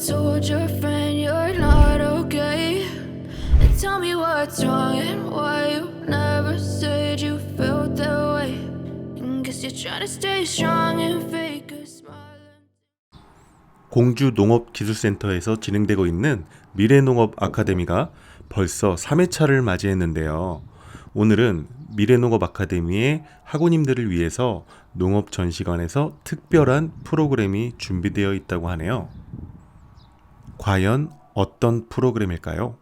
told your friend you're not okay. And tell me what's wrong and why you never said you felt that way. And guess you're trying to stay strong and fake a smile. 공주 농업기술센터에서 진행되고 있는 미래농업 아카데미가 벌써 3회차를 맞이했는데요. 오늘은 미래농업 아카데미의 학우님들을 위해서 농업 전시관에서 특별한 프로그램이 준비되어 있다고 하네요. 과연 어떤 프로그램일까요?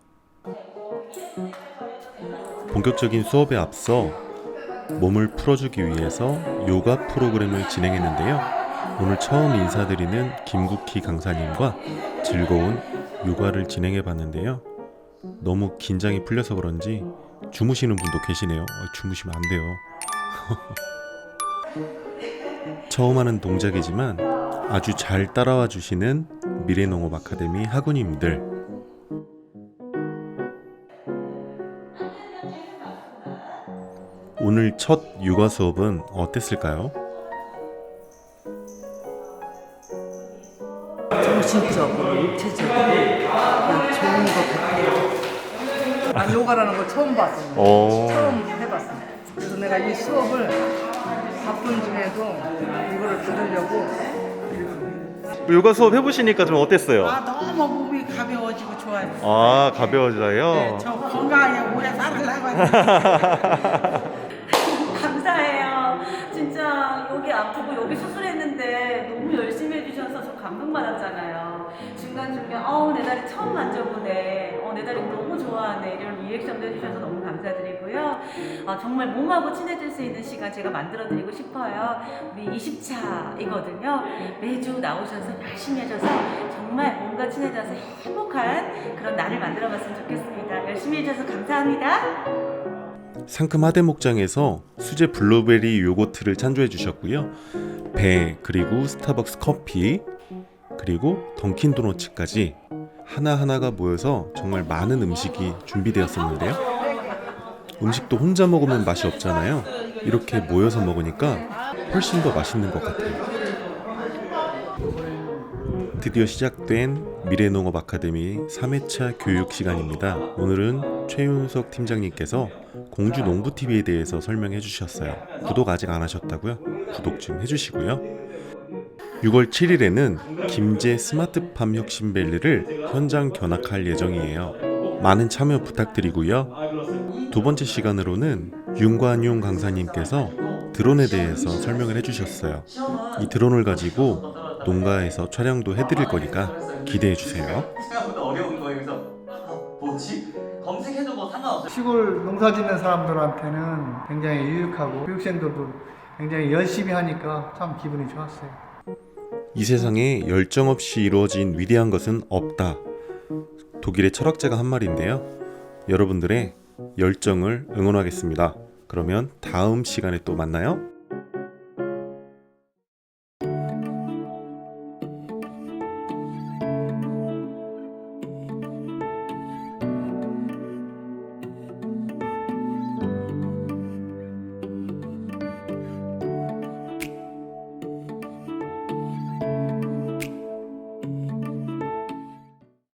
본격적인 수업에 앞서 몸을 풀어주기 위해서 요가 프로그램을 진행했는데요. 오늘 처음 인사드리는 김국희 강사님과 즐거운 요가를 진행해 봤는데요. 너무 긴장이 풀려서 그런지 주무시는 분도 계시네요. 어, 주무시면 안 돼요. 처음 하는 동작이지만 아주 잘 따라와 주시는 미래농업 아카데미 학우님들 오늘 첫 육아 수업은 어땠을까요? 정신적으로 육체적으로 좋은 것 같아요. 난 요가라는 걸 처음 봤어요. 어. 처음 해봤어요. 그래서 내가 이 수업을 바쁜 중에도 이거를 들으려고 요가 수업 해보시니까 좀 어땠어요? 아 너무 몸이 가벼워지고 좋아요. 아 가벼워져요. 네, 저 건강하게 오래 살으려고 감사해요. 진짜 여기 아프고 여기 수술했는데 너무 열심히 해주셔서 저 감동받았잖아요. 중간중간 어우 내 다리 처음 만져보네. 어, 내 다리 너무 좋아하네. 이런 리액션도 해주셔서 너무 감사드리고요. 어, 정말 몸하고 친해질 수 있는 시간 제가 만들어드리고 싶어요. 우리 20차이거든요. 매주 나오셔서 열심히 하셔서 정말 몸과 친해져서 행복한 그런 날을 만들어 봤으면 좋겠습니다. 열심히 해주셔서 감사합니다. 상큼 하대 목장에서 수제 블루베리 요거트를 찬조해 주셨고요. 배 그리고 스타벅스 커피 그리고 던킨 도너츠까지 하나하나가 모여서 정말 많은 음식이 준비되었었는데요. 음식도 혼자 먹으면 맛이 없잖아요. 이렇게 모여서 먹으니까 훨씬 더 맛있는 것 같아요. 드디어 시작된 미래농업 아카데미 3회차 교육 시간입니다. 오늘은 최윤석 팀장님께서 공주 농부TV에 대해서 설명해 주셨어요. 구독 아직 안 하셨다고요? 구독 좀 해주시고요. 6월 7일에는 김제 스마트팜 혁신밸리를 현장 견학할 예정이에요. 많은 참여 부탁드리고요. 두 번째 시간으로는 윤관용 강사님께서 드론에 대해서 설명을 해주셨어요. 이 드론을 가지고 농가에서 촬영도 해드릴 거니까 기대해 주세요. 생각보다 어려운 거예요. 그래서 아, 뭐지? 검색해도 뭐 상관없어요. 시골 농사 짓는 사람들한테는 굉장히 유익하고 교육생들도 굉장히 열심히 하니까 참 기분이 좋았어요. 이 세상에 열정 없이 이루어진 위대한 것은 없다. 독일의 철학자가 한 말인데요. 여러분들의 열정을 응원하겠습니다. 그러면 다음 시간에 또 만나요.